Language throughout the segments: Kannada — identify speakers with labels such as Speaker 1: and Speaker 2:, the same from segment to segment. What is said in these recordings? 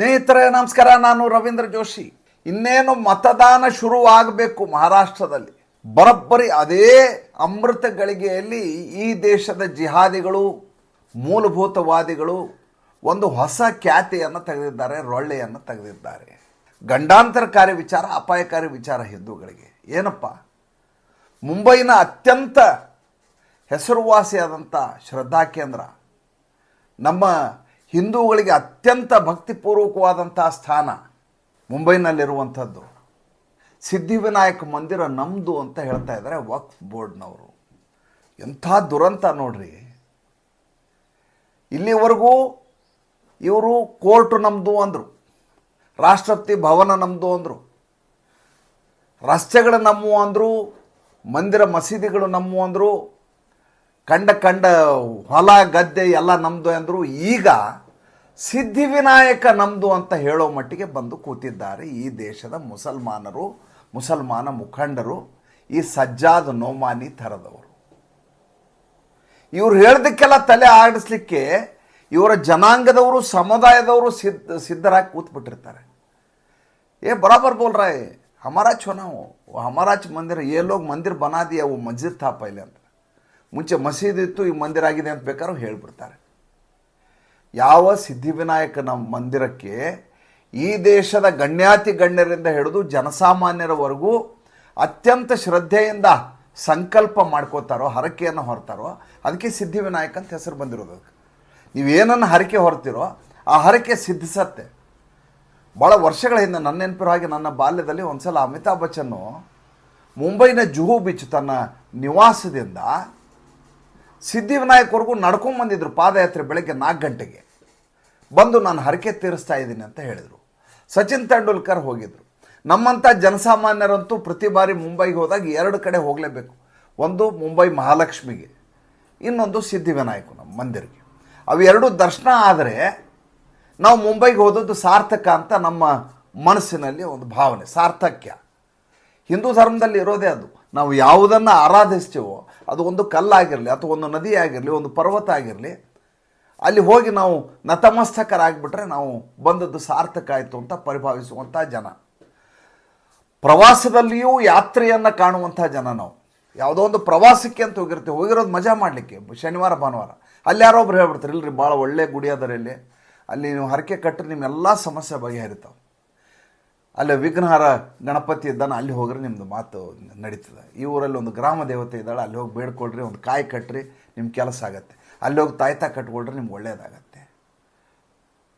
Speaker 1: ಸ್ನೇಹಿತರೆ, ನಮಸ್ಕಾರ. ನಾನು ರವೀಂದ್ರ ಜೋಶಿ. ಇನ್ನೇನು ಮತದಾನ ಶುರುವಾಗಬೇಕು ಮಹಾರಾಷ್ಟ್ರದಲ್ಲಿ. ಬರೋಬ್ಬರಿ ಅದೇ ಅಮೃತ ಗಳಿಗೆಯಲ್ಲಿ ಈ ದೇಶದ ಜಿಹಾದಿಗಳು, ಮೂಲಭೂತವಾದಿಗಳು ಒಂದು ಹೊಸ ಖ್ಯಾತಿಯನ್ನು ತೆಗೆದಿದ್ದಾರೆ, ರೊಳ್ಳೆಯನ್ನು ತೆಗೆದಿದ್ದಾರೆ. ಗಂಡಾಂತರಕಾರಿ ವಿಚಾರ ಅಪಾಯಕಾರಿ ವಿಚಾರ ಹಿಂದೂಗಳಿಗೆ. ಏನಪ್ಪ? ಮುಂಬೈನ ಅತ್ಯಂತ ಹೆಸರುವಾಸಿಯಾದಂಥ ಶ್ರದ್ಧಾ ಕೇಂದ್ರ. ನಮ್ಮ ಹಿಂದೂಗಳಿಗೆ ಅತ್ಯಂತ ಭಕ್ತಿಪೂರ್ವಕವಾದಂಥ ಸ್ಥಾನ ಮುಂಬೈನಲ್ಲಿರುವಂಥದ್ದು. ಸಿದ್ಧಿವಿನಾಯಕ ಮಂದಿರ ನಮ್ಮದು ಅಂತ ಹೇಳ್ತಾ ಇದ್ದಾರೆ ವಕ್ಫ್ ಬೋರ್ಡ್ನವರು. ಎಂಥ ದುರಂತ ನೋಡ್ರಿ. ಇಲ್ಲಿವರೆಗೂ ಇವರು ಕೋರ್ಟ್ ನಮ್ಮದು ಅಂದರು, ರಾಷ್ಟ್ರಪತಿ ಭವನ ನಮ್ಮದು ಅಂದರು, ರಸ್ತೆಗಳು ನಮ್ಮವು ಅಂದರು, ಮಂದಿರ ಮಸೀದಿಗಳು ನಮ್ಮವು ಅಂದರು ಕಂಡ ಕಂಡ ಹೊಲ, ಗದ್ದೆ ಎಲ್ಲ ನಮ್ಮದು ಅಂದರು ಈಗ ಸಿದ್ಧಿವಿನಾಯಕ ನಮ್ಮದು ಅಂತ ಹೇಳೋ ಮಟ್ಟಿಗೆ ಬಂದು ಕೂತಿದ್ದಾರೆ ಈ ದೇಶದ ಮುಸಲ್ಮಾನರು, ಮುಸಲ್ಮಾನ ಮುಖಂಡರು, ಈ ಸಜ್ಜಾದ ನೋಮಾನಿ ಥರದವರು. ಇವರು ಹೇಳ್ದಕ್ಕೆಲ್ಲ ತಲೆ ಆಡಿಸ್ಲಿಕ್ಕೆ ಇವರ ಜನಾಂಗದವರು, ಸಮುದಾಯದವರು ಸಿದ್ಧ, ಸಿದ್ಧರಾಗಿ ಕೂತ್ಬಿಟ್ಟಿರ್ತಾರೆ. ಏ, ಬರಾಬರ್ ಬೋಲ್ರಾಯ್, ಹಮರಾಜ್ ಚುನಾವ್ ಹಮರಾಜ್ ಮಂದಿರ ಏ ಮಂದಿರ್ ಬನಾದಿ ಅವು ಮಸ್ಜಿದ್ ಥಾ ಪೈಲೆ ಅಂತ. ಮುಂಚೆ ಮಸೀದಿ ಇತ್ತು, ಈ ಮಂದಿರ ಆಗಿದೆ ಅಂತ ಬೇಕಾದ್ರೂ ಹೇಳಿಬಿಡ್ತಾರೆ. ಯಾವ ಸಿದ್ಧಿವಿನಾಯಕನ ಮಂದಿರಕ್ಕೆ ಈ ದೇಶದ ಗಣ್ಯಾತಿ ಗಣ್ಯರಿಂದ ಹಿಡಿದು ಜನಸಾಮಾನ್ಯರವರೆಗೂ ಅತ್ಯಂತ ಶ್ರದ್ಧೆಯಿಂದ ಸಂಕಲ್ಪ ಮಾಡ್ಕೋತಾರೋ, ಹರಕೆಯನ್ನು ಹೊರ್ತಾರೋ, ಅದಕ್ಕೆ ಸಿದ್ಧಿವಿನಾಯಕ ಅಂತ ಹೆಸರು ಬಂದಿರೋದು ಅದಕ್ಕೆ. ನೀವೇನನ್ನು ಹರಕೆ ಹೊರ್ತಿರೋ, ಆ ಹರಕೆ ಸಿದ್ಧಿಸತ್ತೆ. ಭಾಳ ವರ್ಷಗಳ ಹಿಂದೆ ನನ್ನ ನೆನಪಿರೋ ಹಾಗೆ ನನ್ನ ಬಾಲ್ಯದಲ್ಲಿ ಒಂದು ಸಲ ಅಮಿತಾಬ್ ಬಚ್ಚನ್ನು ಮುಂಬೈನ ಜುಹು ಬೀಚ್ ತನ್ನ ನಿವಾಸದಿಂದ ಸಿದ್ಧಿವಿನಾಯಕವರೆಗೂ ನಡ್ಕೊಂಬಂದಿದ್ರು ಪಾದಯಾತ್ರೆ ಬೆಳಗ್ಗೆ ನಾಲ್ಕು ಗಂಟೆಗೆ. ಬಂದು ನಾನು ಹರಕೆ ತೀರಿಸ್ತಾ ಇದ್ದೀನಿ ಅಂತ ಹೇಳಿದರು. ಸಚಿನ್ ತೆಂಡೂಲ್ಕರ್ ಹೋಗಿದ್ರು. ನಮ್ಮಂಥ ಜನಸಾಮಾನ್ಯರಂತೂ ಪ್ರತಿ ಬಾರಿ ಮುಂಬೈಗೆ ಹೋದಾಗ ಎರಡು ಕಡೆ ಹೋಗಲೇಬೇಕು. ಒಂದು ಮುಂಬೈ ಮಹಾಲಕ್ಷ್ಮಿಗೆ, ಇನ್ನೊಂದು ಸಿದ್ಧಿವಿನಾಯಕನ ಮಂದಿರಕ್ಕೆ ಅವೆರಡು ದರ್ಶನ ಆದರೆ ನಾವು ಮುಂಬೈಗೆ ಹೋದದ್ದು ಸಾರ್ಥಕ ಅಂತ ನಮ್ಮ ಮನಸ್ಸಿನಲ್ಲಿ ಒಂದು ಭಾವನೆ, ಸಾರ್ಥಕ್ಯ. ಹಿಂದೂ ಧರ್ಮದಲ್ಲಿ ಇರೋದೇ ಅದು. ನಾವು ಯಾವುದನ್ನು ಆರಾಧಿಸ್ತೀವೋ ಅದು ಒಂದು ಕಲ್ಲಾಗಿರಲಿ ಅಥವಾ ಒಂದು ನದಿ ಆಗಿರಲಿ, ಒಂದು ಪರ್ವತ ಆಗಿರಲಿ, ಅಲ್ಲಿ ಹೋಗಿ ನಾವು ನತಮಸ್ತಕರಾಗಿಬಿಟ್ರೆ ನಾವು ಬಂದದ್ದು ಸಾರ್ಥಕ ಆಯಿತು ಅಂತ ಪರಿಭಾವಿಸುವಂಥ ಜನ. ಪ್ರವಾಸದಲ್ಲಿಯೂ ಯಾತ್ರೆಯನ್ನು ಕಾಣುವಂಥ ಜನ ನಾವು. ಯಾವುದೋ ಒಂದು ಪ್ರವಾಸಕ್ಕೆ ಅಂತ ಹೋಗಿರ್ತೀವಿ, ಹೋಗಿರೋದು ಮಜಾ ಮಾಡಲಿಕ್ಕೆ, ಶನಿವಾರ, ಭಾನುವಾರ. ಅಲ್ಲಿ ಯಾರೋ ಹೇಳ್ಬಿಡ್ತಾರೆ, ಇಲ್ರಿ ಭಾಳ ಒಳ್ಳೆ ಗುಡಿ ಅದರಲ್ಲಿ ಅಲ್ಲಿ ನೀವು ಹರಕೆ ಕಟ್ಟರೆ ನಿಮ್ಮೆಲ್ಲ ಸಮಸ್ಯೆ ಬಗೆಹರಿತಾವೆ. ಅಲ್ಲೇ ವಿಘ್ನಹಾರ ಗಣಪತಿ ಇದ್ದಾನೆ, ಅಲ್ಲಿ ಹೋಗ್ರಿ ನಿಮ್ಮದು ಮಾತು ನಡೀತದೆ. ಈ ಊರಲ್ಲಿ ಒಂದು ಗ್ರಾಮ ದೇವತೆ ಇದ್ದಾಳೆ, ಅಲ್ಲಿ ಹೋಗಿ ಬೇಡ್ಕೊಳ್ರಿ, ಒಂದು ಕಾಯಿ ಕಟ್ಟ್ರಿ ನಿಮ್ಮ ಕೆಲಸ ಆಗತ್ತೆ. ಅಲ್ಲಿ ಹೋಗಿ ತಾಯ್ತಾ ಕಟ್ಕೊಳ್ರಿ, ನಿಮ್ಗೆ ಒಳ್ಳೆಯದಾಗತ್ತೆ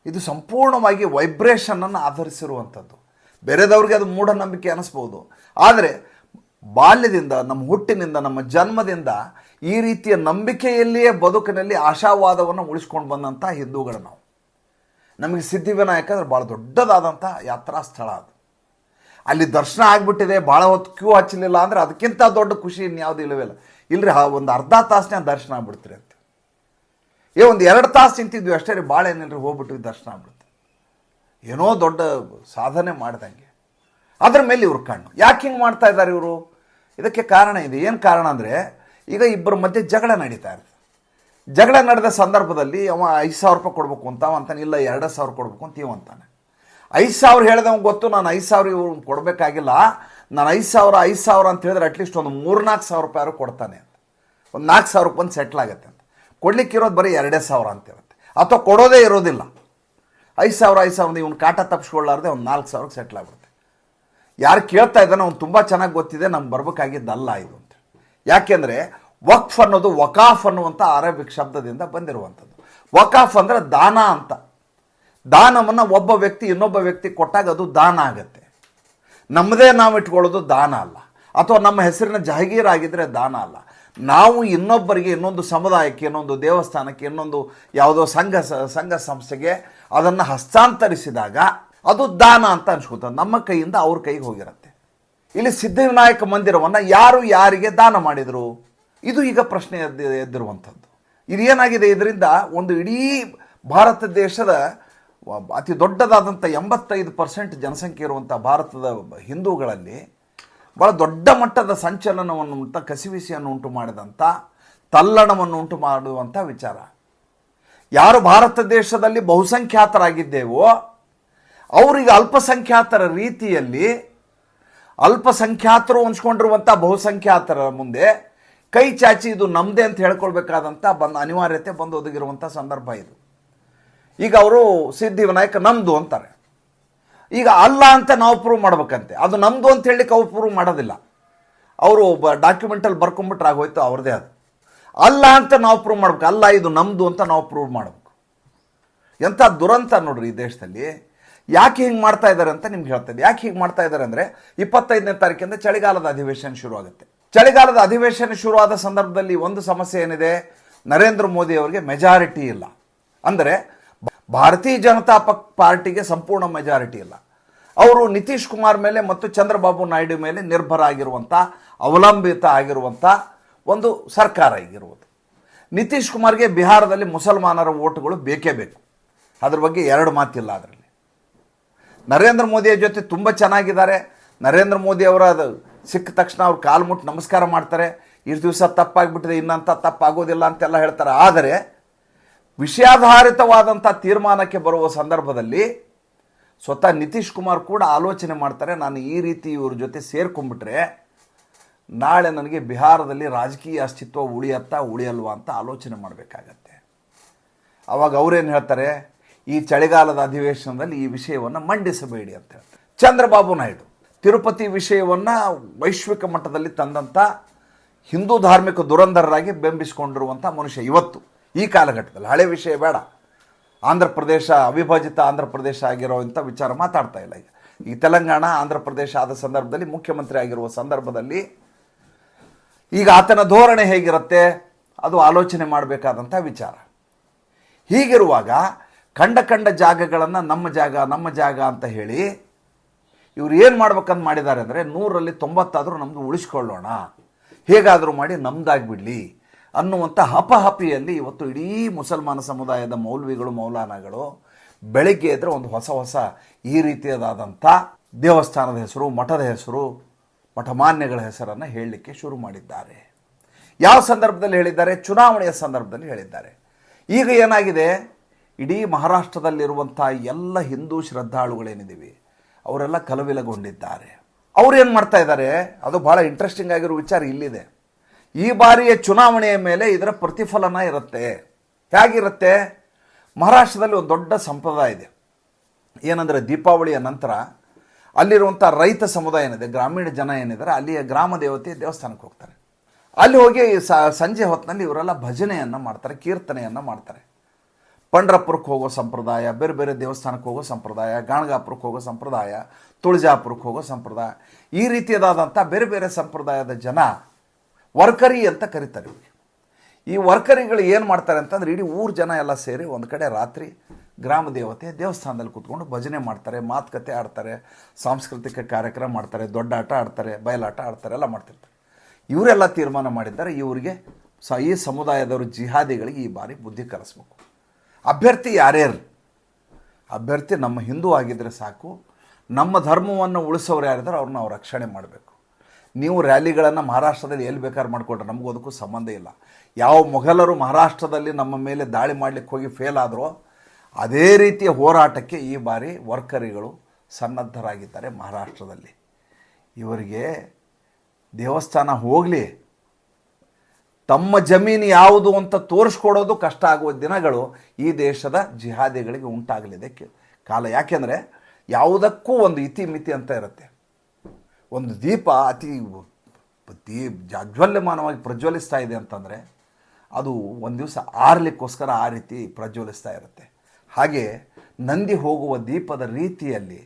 Speaker 1: ಇದು ಸಂಪೂರ್ಣವಾಗಿ ವೈಬ್ರೇಷನನ್ನು ಆಧರಿಸಿರುವಂಥದ್ದು. ಬೇರೆದವ್ರಿಗೆ ಅದು ಮೂಢನಂಬಿಕೆ ಅನಿಸ್ಬೋದು. ಆದರೆ, ಬಾಲ್ಯದಿಂದ, ನಮ್ಮ ಹುಟ್ಟಿನಿಂದ, ನಮ್ಮ ಜನ್ಮದಿಂದ ಈ ರೀತಿಯ ನಂಬಿಕೆಯಲ್ಲಿಯೇ ಬದುಕಿನಲ್ಲಿ ಆಶಾವಾದವನ್ನು ಉಳಿಸ್ಕೊಂಡು ಬಂದಂಥ ಹಿಂದೂಗಳು ನಾವು. ನಮಗೆ ಸಿದ್ಧಿವಿನಾಯಕ ಅಂದರೆ ಭಾಳ ದೊಡ್ಡದಾದಂಥ ಯಾತ್ರಾ ಸ್ಥಳ ಅದು. ಅಲ್ಲಿ ದರ್ಶನ ಆಗಿಬಿಟ್ಟಿದೆ ಭಾಳ ಹೊತ್ತು ಕ್ಯೂ ಹಚ್ಚಲಿಲ್ಲ ಅಂದರೆ ಅದಕ್ಕಿಂತ ದೊಡ್ಡ ಖುಷಿ ಇನ್ಯಾವುದು ಇಲ್ಲವೇ ಇಲ್ಲರಿ ಒಂದು ಅರ್ಧ ತಾಸನೇ ದರ್ಶನ ಆಗ್ಬಿಡ್ತೀರಿ ಅಂತ. ಏ, ಒಂದು ಎರಡು ತಾಸು ನಿಂತಿದ್ವಿ ಅಷ್ಟೇ ರೀ ಭಾಳ ಏನಿಲ್ಲ ಹೋಗ್ಬಿಟ್ವಿ ದರ್ಶನ ಆಗ್ಬಿಡುತ್ತೆ. ಏನೋ ದೊಡ್ಡ ಸಾಧನೆ ಮಾಡಿದಂಗೆ. ಅದ್ರ ಮೇಲೆ ಇವ್ರ ಕಣ್ಣು. ಯಾಕೆ ಹಿಂಗೆ ಮಾಡ್ತಾ ಇದ್ದಾರೆ ಇವರು? ಇದಕ್ಕೆ ಕಾರಣ ಇದೆ. ಏನು ಕಾರಣ ಅಂದರೆ, ಈಗ ಇಬ್ಬರ ಮಧ್ಯೆ ಜಗಳ ನಡೀತಾ ಇರ್ತದೆ. ಜಗಳ ನಡೆದ ಸಂದರ್ಭದಲ್ಲಿ ಅವ ಐದು ಸಾವಿರ ರೂಪಾಯಿ ಕೊಡ್ಬೇಕು ಅಂತ ಅಂತಾನೆ, ಇಲ್ಲ, ಎರಡು ಸಾವಿರ ಕೊಡ್ಬೇಕು ಅಂತ ಇವಂತಾನೆ ಐದು ಸಾವಿರ ಹೇಳಿದವ್ ಗೊತ್ತು, ನಾನು ಐದು ಸಾವಿರ ಇವ್ರು ಕೊಡಬೇಕಾಗಿಲ್ಲ. ನಾನು ಐದು ಸಾವಿರ ಐದು ಸಾವಿರ ಅಂತ ಹೇಳಿದ್ರೆ ಅಟ್ಲೀಸ್ಟ್ ಒಂದು ಮೂರು ನಾಲ್ಕು ಸಾವಿರ ರೂಪಾಯಿ ಯಾರು ಕೊಡ್ತಾನೆ ಅಂತ. ಒಂದು ನಾಲ್ಕು ಸಾವಿರ ರೂಪಾಯಿ ಒಂದು ಸೆಟ್ಲ್ ಆಗುತ್ತೆ ಅಂತ. ಕೊಡ್ಲಿಕ್ಕೆ ಇರೋದು ಬರೀ ಎರಡೇ ಸಾವಿರ ಅಂತ ಇರುತ್ತೆ. ಅಥವಾ ಕೊಡೋದೇ ಇರೋದಿಲ್ಲ. ಐದು ಸಾವಿರ ಐದು ಸಾವಿರ ಇವ್ನು ಕಾಟ ತಪ್ಪಿಸ್ಕೊಳ್ಳಾರ್ದೆ ಒಂದು ನಾಲ್ಕು ಸಾವಿರಕ್ಕೆ ಸೆಟ್ಲ್ ಆಗ್ಬಿಡುತ್ತೆ. ಯಾರು ಕೇಳ್ತಾ ಇದ್ದಾನೆ ಅವ್ನು ತುಂಬ ಚೆನ್ನಾಗಿ ಗೊತ್ತಿದೆ, ನಮ್ಗೆ ಬರ್ಬೇಕಾಗಿದ್ದಲ್ಲ ಇದು ಅಂತ. ಯಾಕೆಂದರೆ ವಕ್ಫ್ ಅನ್ನೋದು ವಕಾಫ್ ಅನ್ನುವಂಥ ಅರೇಬಿಕ್ ಶಬ್ದದಿಂದ ಬಂದಿರುವಂಥದ್ದು. ವಕಾಫ್ ಅಂದರೆ ದಾನ ಅಂತ. ದಾನವನ್ನು ಒಬ್ಬ ವ್ಯಕ್ತಿ ಇನ್ನೊಬ್ಬ ವ್ಯಕ್ತಿ ಕೊಟ್ಟಾಗ ಅದು ದಾನ ಆಗುತ್ತೆ. ನಮ್ಮದೇ ನಾವು ಇಟ್ಕೊಳ್ಳೋದು ದಾನ ಅಲ್ಲ. ಅಥವಾ ನಮ್ಮ ಹೆಸರಿನ ಜಹಗೀರ್ ಆಗಿದ್ರೆ ದಾನ ಅಲ್ಲ. ನಾವು ಇನ್ನೊಬ್ಬರಿಗೆ ಇನ್ನೊಂದು ಸಮುದಾಯಕ್ಕೆ, ಇನ್ನೊಂದು ದೇವಸ್ಥಾನಕ್ಕೆ, ಇನ್ನೊಂದು ಯಾವುದೋ ಸಂಘ ಸಂಘ ಸಂಸ್ಥೆಗೆ ಅದನ್ನು ಹಸ್ತಾಂತರಿಸಿದಾಗ ಅದು ದಾನ ಅಂತ ಅನ್ಸ್ಕೊತದೆ ನಮ್ಮ ಕೈಯಿಂದ ಅವ್ರ ಕೈಗೆ ಹೋಗಿರುತ್ತೆ. ಇಲ್ಲಿ ಸಿದ್ಧಿವಿನಾಯಕ ಮಂದಿರವನ್ನು ಯಾರು ಯಾರಿಗೆ ದಾನ ಮಾಡಿದರು? ಇದು ಈಗ ಪ್ರಶ್ನೆ ಎದ್ದು ಎದ್ದಿರುವಂಥದ್ದು. ಇದೇನಾಗಿದೆ ಇದರಿಂದ ಒಂದು ಇಡೀ ಭಾರತ ದೇಶದ ಅತಿ ದೊಡ್ಡದಾದಂಥ ಎಂಬತ್ತೈದು ಪರ್ಸೆಂಟ್ ಜನಸಂಖ್ಯೆ ಇರುವಂಥ ಭಾರತದ ಹಿಂದೂಗಳಲ್ಲಿ ಭಾಳ ದೊಡ್ಡ ಮಟ್ಟದ ಸಂಚಲನವನ್ನು ಉಂಟ, ಕಸಿವಿಸಿಯನ್ನು ಉಂಟು ಮಾಡಿದಂಥ, ತಲ್ಲಣವನ್ನು ಉಂಟು ಮಾಡುವಂಥ ವಿಚಾರ. ಯಾರು ಭಾರತ ದೇಶದಲ್ಲಿ ಬಹುಸಂಖ್ಯಾತರಾಗಿದ್ದೇವೋ, ಅವರಿಗೆ ಅಲ್ಪಸಂಖ್ಯಾತರ ರೀತಿಯಲ್ಲಿ, ಅಲ್ಪಸಂಖ್ಯಾತರು ಹೊಂಚ್ಕೊಂಡಿರುವಂಥ ಬಹುಸಂಖ್ಯಾತರ ಮುಂದೆ ಕೈ ಚಾಚಿ ಇದು ನಮ್ಮದೇ ಅಂತ ಹೇಳ್ಕೊಳ್ಬೇಕಾದಂಥ ಬಂದು ಅನಿವಾರ್ಯತೆ ಬಂದು ಒದಗಿರುವಂಥ ಸಂದರ್ಭ ಇದು. ಈಗ ಅವರು ಸಿದ್ಧಿ ವಿನಾಯಕ ನಮ್ಮದು ಅಂತಾರೆ. ಈಗ ಅಲ್ಲ ಅಂತ ನಾವು ಪ್ರೂವ್ ಮಾಡ್ಬೇಕಂತೆ. ಅದು ನಮ್ಮದು ಅಂತ ಹೇಳಲಿಕ್ಕೆ ಅವ್ರು ಪ್ರೂವ್ ಮಾಡೋದಿಲ್ಲ. ಅವರು ಒಬ್ಬ ಡಾಕ್ಯುಮೆಂಟಲ್ಲಿ ಬರ್ಕೊಂಬಿಟ್ರೆ ಆಗೋಯ್ತು ಅವ್ರದ್ದೇ ಅದು. ಅಲ್ಲ ಅಂತ ನಾವು ಪ್ರೂವ್ ಮಾಡ್ಬೇಕು. ಅಲ್ಲ ಇದು ನಮ್ಮದು ಅಂತ ನಾವು ಪ್ರೂವ್ ಮಾಡಬೇಕು. ಎಂಥ ದುರಂತ ನೋಡ್ರಿ ಈ ದೇಶದಲ್ಲಿ. ಯಾಕೆ ಹಿಂಗೆ ಮಾಡ್ತಾ ಇದ್ದಾರೆ ಅಂತ ನಿಮ್ಗೆ ಹೇಳ್ತೇನೆ. ಯಾಕೆ ಹಿಂಗೆ ಮಾಡ್ತಾ ಇದ್ದಾರೆ ಅಂದರೆ ಇಪ್ಪತ್ತೈದನೇ ತಾರೀಕಿಂದ ಚಳಿಗಾಲದ ಅಧಿವೇಶನ ಶುರು ಆಗುತ್ತೆ ಚಳಿಗಾಲದ ಅಧಿವೇಶನ ಶುರುವಾದ ಸಂದರ್ಭದಲ್ಲಿ ಒಂದು ಸಮಸ್ಯೆ ಏನಿದೆ? ನರೇಂದ್ರ ಮೋದಿ ಅವರಿಗೆ ಮೆಜಾರಿಟಿ ಇಲ್ಲ. ಅಂದರೆ ಭಾರತೀಯ ಜನತಾ ಪಕ್ ಪಾರ್ಟಿಗೆ ಸಂಪೂರ್ಣ ಮೆಜಾರಿಟಿ ಇಲ್ಲ. ಅವರು ನಿತೀಶ್ ಕುಮಾರ್ ಮೇಲೆ ಮತ್ತು ಚಂದ್ರಬಾಬು ನಾಯ್ಡು ಮೇಲೆ ನಿರ್ಭರ ಆಗಿರುವಂಥ ಅವಲಂಬಿತ ಆಗಿರುವಂಥ ಒಂದು ಸರ್ಕಾರ ಆಗಿರುವುದು ನಿತೀಶ್ ಕುಮಾರ್ಗೆ ಬಿಹಾರದಲ್ಲಿ ಮುಸಲ್ಮಾನರ ಓಟುಗಳು ಬೇಕೇ ಬೇಕು. ಅದ್ರ ಬಗ್ಗೆ ಎರಡು ಮಾತಿಲ್ಲ ಅದರಲ್ಲಿ. ನರೇಂದ್ರ ಮೋದಿಯ ಜೊತೆ ತುಂಬ ಚೆನ್ನಾಗಿದ್ದಾರೆ. ನರೇಂದ್ರ ಮೋದಿ ಅವರ ಸಿಕ್ಕ ತಕ್ಷಣ ಅವ್ರು ಕಾಲು ಮುಟ್ಟು ನಮಸ್ಕಾರ ಮಾಡ್ತಾರೆ. ಇಷ್ಟು ದಿವಸ ತಪ್ಪಾಗಿಬಿಟ್ಟಿದೆ ಇನ್ನಂಥ ತಪ್ಪಾಗೋದಿಲ್ಲ ಅಂತೆಲ್ಲ ಹೇಳ್ತಾರೆ. ಆದರೆ ವಿಷಯಾಧಾರಿತವಾದಂಥ ತೀರ್ಮಾನಕ್ಕೆ ಬರುವ ಸಂದರ್ಭದಲ್ಲಿ ಸ್ವತಃ ನಿತೀಶ್ ಕುಮಾರ್ ಕೂಡ ಆಲೋಚನೆ ಮಾಡ್ತಾರೆ. ನಾನು ಈ ರೀತಿ ಇವ್ರ ಜೊತೆ ಸೇರ್ಕೊಂಡ್ಬಿಟ್ರೆ ನಾಳೆ ನನಗೆ ಬಿಹಾರದಲ್ಲಿ ರಾಜಕೀಯ ಅಸ್ತಿತ್ವ ಉಳಿಯತ್ತಾ ಉಳಿಯಲ್ವಾ ಅಂತ ಆಲೋಚನೆ ಮಾಡಬೇಕಾಗತ್ತೆ. ಅವಾಗ ಅವರೇನು ಹೇಳ್ತಾರೆ? ಈ ಚಳಿಗಾಲದ ಅಧಿವೇಶನದಲ್ಲಿ ಈ ವಿಷಯವನ್ನು ಮಂಡಿಸಬೇಡಿ ಅಂತ ಹೇಳ್ತಾರೆ. ಚಂದ್ರಬಾಬು ನಾಯ್ಡು. ತಿರುಪತಿ ವಿಷಯವನ್ನು ವೈಶ್ವಿಕ ಮಟ್ಟದಲ್ಲಿ ತಂದಂಥ ಹಿಂದೂ ಧಾರ್ಮಿಕ ದುರಂಧರರಾಗಿ ಬೆಂಬಿಸಿಕೊಂಡಿರುವಂಥ ಮನುಷ್ಯ ಇವತ್ತು ಈ ಕಾಲಘಟ್ಟದಲ್ಲಿ. ಹಳೆ ವಿಷಯ ಬೇಡ. ಆಂಧ್ರ ಪ್ರದೇಶ ಅವಿಭಾಜಿತ ಆಂಧ್ರ ಪ್ರದೇಶ ಆಗಿರೋವಂಥ ವಿಚಾರ ಮಾತಾಡ್ತಾ ಇಲ್ಲ ಈಗ. ಈ ತೆಲಂಗಾಣ, ಆಂಧ್ರ ಪ್ರದೇಶ ಆದ ಸಂದರ್ಭದಲ್ಲಿ ಮುಖ್ಯಮಂತ್ರಿ ಆಗಿರುವ ಸಂದರ್ಭದಲ್ಲಿ ಈಗ ಆತನ ಧೋರಣೆ ಹೇಗಿರುತ್ತೆ? ಅದು ಆಲೋಚನೆ ಮಾಡಬೇಕಾದಂಥ ವಿಚಾರ. ಹೀಗಿರುವಾಗ ಕಂಡ ಕಂಡ ಜಾಗಗಳನ್ನು ನಮ್ಮ ಜಾಗ ನಮ್ಮ ಜಾಗ ಅಂತ ಹೇಳಿ ಇವ್ರು ಏನು ಮಾಡ್ಬೇಕಂತ ಮಾಡಿದ್ದಾರೆ ಅಂದರೆ ನೂರಲ್ಲಿ ತೊಂಬತ್ತಾದರೂ ನಮ್ಮದು ಉಳಿಸ್ಕೊಳ್ಳೋಣ. ಹೇಗಾದರೂ ಮಾಡಿ ನಮ್ದಾಗಿಬಿಡಲಿ ಅನ್ನುವಂಥ ಹಪಹಪಿಯಲ್ಲಿ ಇವತ್ತು ಇಡೀ ಮುಸಲ್ಮಾನ ಸಮುದಾಯದ ಮೌಲ್ವಿಗಳು, ಮೌಲಾನಗಳು ಬೆಳಗ್ಗೆ ಎದ್ರೆ ಒಂದು ಹೊಸ ಹೊಸ ಈ ರೀತಿಯದಾದಂಥ ದೇವಸ್ಥಾನದ ಹೆಸರು, ಮಠದ ಹೆಸರು, ಮಠಮಾನ್ಯಗಳ ಹೆಸರನ್ನು ಹೇಳಲಿಕ್ಕೆ ಶುರು ಮಾಡಿದ್ದಾರೆ. ಯಾವ ಸಂದರ್ಭದಲ್ಲಿ ಹೇಳಿದ್ದಾರೆ? ಚುನಾವಣೆಯ ಸಂದರ್ಭದಲ್ಲಿ ಹೇಳಿದ್ದಾರೆ. ಈಗ ಏನಾಗಿದೆ? ಇಡೀ ಮಹಾರಾಷ್ಟ್ರದಲ್ಲಿರುವಂಥ ಎಲ್ಲ ಹಿಂದೂ ಶ್ರದ್ಧಾಳುಗಳೇನಿದ್ದೀವಿ. ಅವರೆಲ್ಲ ಕಲವಿಲಗೊಂಡಿದ್ದಾರೆ. ಅವ್ರು ಏನು ಮಾಡ್ತಾ ಇದ್ದಾರೆ? ಅದು ಭಾಳ ಇಂಟ್ರೆಸ್ಟಿಂಗ್ ಆಗಿರೋ ವಿಚಾರ ಇಲ್ಲಿದೆ. ಈ ಬಾರಿಯ ಚುನಾವಣೆಯ ಮೇಲೆ ಇದರ ಪ್ರತಿಫಲನ ಇರುತ್ತೆ. ಹೇಗಿರುತ್ತೆ? ಮಹಾರಾಷ್ಟ್ರದಲ್ಲಿ ಒಂದು ದೊಡ್ಡ ಸಂಪ್ರದಾಯ ಇದೆ. ಏನಂದರೆ ದೀಪಾವಳಿಯ ನಂತರ ಅಲ್ಲಿರುವಂಥ ರೈತ ಸಮುದಾಯ ಏನಿದೆ, ಗ್ರಾಮೀಣ ಜನ ಏನಿದ್ದಾರೆ, ಅಲ್ಲಿಯ ಗ್ರಾಮ ದೇವತೆ ದೇವಸ್ಥಾನಕ್ಕೆ ಹೋಗ್ತಾರೆ. ಅಲ್ಲಿ ಹೋಗಿ ಸಂಜೆ ಹೊತ್ತಿನಲ್ಲಿ ಇವರೆಲ್ಲ ಭಜನೆಯನ್ನು ಮಾಡ್ತಾರೆ, ಕೀರ್ತನೆಯನ್ನು ಮಾಡ್ತಾರೆ. ಪಂಡ್ರಪುರಕ್ಕೆ ಹೋಗೋ ಸಂಪ್ರದಾಯ, ಬೇರೆ ಬೇರೆ ದೇವಸ್ಥಾನಕ್ಕೆ ಹೋಗೋ ಸಂಪ್ರದಾಯ, ಗಾಣಗಾಪುರಕ್ಕೆ ಹೋಗೋ ಸಂಪ್ರದಾಯ, ತುಳಜಾಪುರಕ್ಕೆ ಹೋಗೋ ಸಂಪ್ರದಾಯ, ಈ ರೀತಿಯದಾದಂಥ ಬೇರೆ ಬೇರೆ ಸಂಪ್ರದಾಯದ ಜನ ವರ್ಕರಿ ಅಂತ ಕರೀತಾರೆ ಈ ವರ್ಕರಿಗಳು ಏನು ಮಾಡ್ತಾರೆ ಅಂತಂದ್ರೆ ಇಡೀ ಊರು ಜನ ಎಲ್ಲ ಸೇರಿ ಒಂದು ಕಡೆ ರಾತ್ರಿ ಗ್ರಾಮ ದೇವತೆ ದೇವಸ್ಥಾನದಲ್ಲಿ ಕೂತ್ಕೊಂಡು ಭಜನೆ ಮಾಡ್ತಾರೆ, ಮಾತುಕತೆ ಆಡ್ತಾರೆ, ಸಾಂಸ್ಕೃತಿಕ ಕಾರ್ಯಕ್ರಮ ಮಾಡ್ತಾರೆ, ದೊಡ್ಡ ಆಟ ಆಡ್ತಾರೆ, ಬಯಲಾಟ ಆಡ್ತಾರೆ, ಎಲ್ಲ ಮಾಡ್ತಿರ್ತಾರೆ. ಇವರೆಲ್ಲ ತೀರ್ಮಾನ ಮಾಡಿದ್ದಾರೆ ಇವರಿಗೆ ಸ ಈ ಸಮುದಾಯದವರು ಜಿಹಾದಿಗಳಿಗೆ ಈ ಬಾರಿ ಬುದ್ಧಿ ಕಲಿಸ್ಬೇಕು. ಅಭ್ಯರ್ಥಿ ಯಾರ್ಯಾರು? ಅಭ್ಯರ್ಥಿ ನಮ್ಮ ಹಿಂದೂ ಆಗಿದ್ದರೆ ಸಾಕು, ನಮ್ಮ ಧರ್ಮವನ್ನು ಉಳಿಸೋರು ಯಾರಿದ್ದಾರೆ ಅವ್ರನ್ನ ನಾವು ರಕ್ಷಣೆ ಮಾಡಬೇಕು. ನೀವು ರ್ಯಾಲಿಗಳನ್ನು ಮಹಾರಾಷ್ಟ್ರದಲ್ಲಿ ಎಲ್ಲಿ ಬೇಕಾದ್ರೆ ಮಾಡಿಕೊಟ್ರೆ ನಮಗೂ ಅದಕ್ಕೂ ಸಂಬಂಧ ಇಲ್ಲ. ಯಾವ ಮೊಘಲರು ಮಹಾರಾಷ್ಟ್ರದಲ್ಲಿ ನಮ್ಮ ಮೇಲೆ ದಾಳಿ ಮಾಡಲಿಕ್ಕೆ ಹೋಗಿ ಫೇಲ್ ಆದರೂ, ಅದೇ ರೀತಿಯ ಹೋರಾಟಕ್ಕೆ ಈ ಬಾರಿ ವರ್ಕರಿಗಳು ಸನ್ನದ್ಧರಾಗಿದ್ದಾರೆ ಮಹಾರಾಷ್ಟ್ರದಲ್ಲಿ. ಇವರಿಗೆ ದೇವಸ್ಥಾನ ಹೋಗಲಿ. ತಮ್ಮ ಜಮೀನು ಯಾವುದು ಅಂತ ತೋರಿಸ್ಕೊಡೋದು ಕಷ್ಟ ಆಗುವ ದಿನಗಳು ಈ ದೇಶದ ಜಿಹಾದಿಗಳಿಗೆ ಉಂಟಾಗಲಿದೆ ಕಾಲ ಯಾಕೆಂದರೆ ಯಾವುದಕ್ಕೂ ಒಂದು ಇತಿಮಿತಿ ಅಂತ ಇರುತ್ತೆ. ಒಂದು ದೀಪ ಅತಿ ದೀಪ ಜಾಜ್ವಲ್ಯಮಾನವಾಗಿ ಪ್ರಜ್ವಲಿಸ್ತಾ ಇದೆ ಅಂತಂದರೆ ಅದು ಒಂದು ದಿವಸ ಆರಲಿಕ್ಕೋಸ್ಕರ ಆ ರೀತಿ ಪ್ರಜ್ವಲಿಸ್ತಾ ಇರುತ್ತೆ. ಹಾಗೆ ನಂದಿ ಹೋಗುವ ದೀಪದ ರೀತಿಯಲ್ಲಿ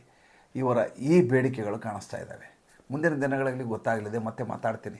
Speaker 1: ಇವರ ಈ ಬೇಡಿಕೆಗಳು ಕಾಣಿಸ್ತಾ ಇದ್ದಾವೆ. ಮುಂದಿನ ದಿನಗಳಲ್ಲಿ ಗೊತ್ತಾಗಲಿದೆ, ಮತ್ತೆ ಮಾತಾಡ್ತೀನಿ.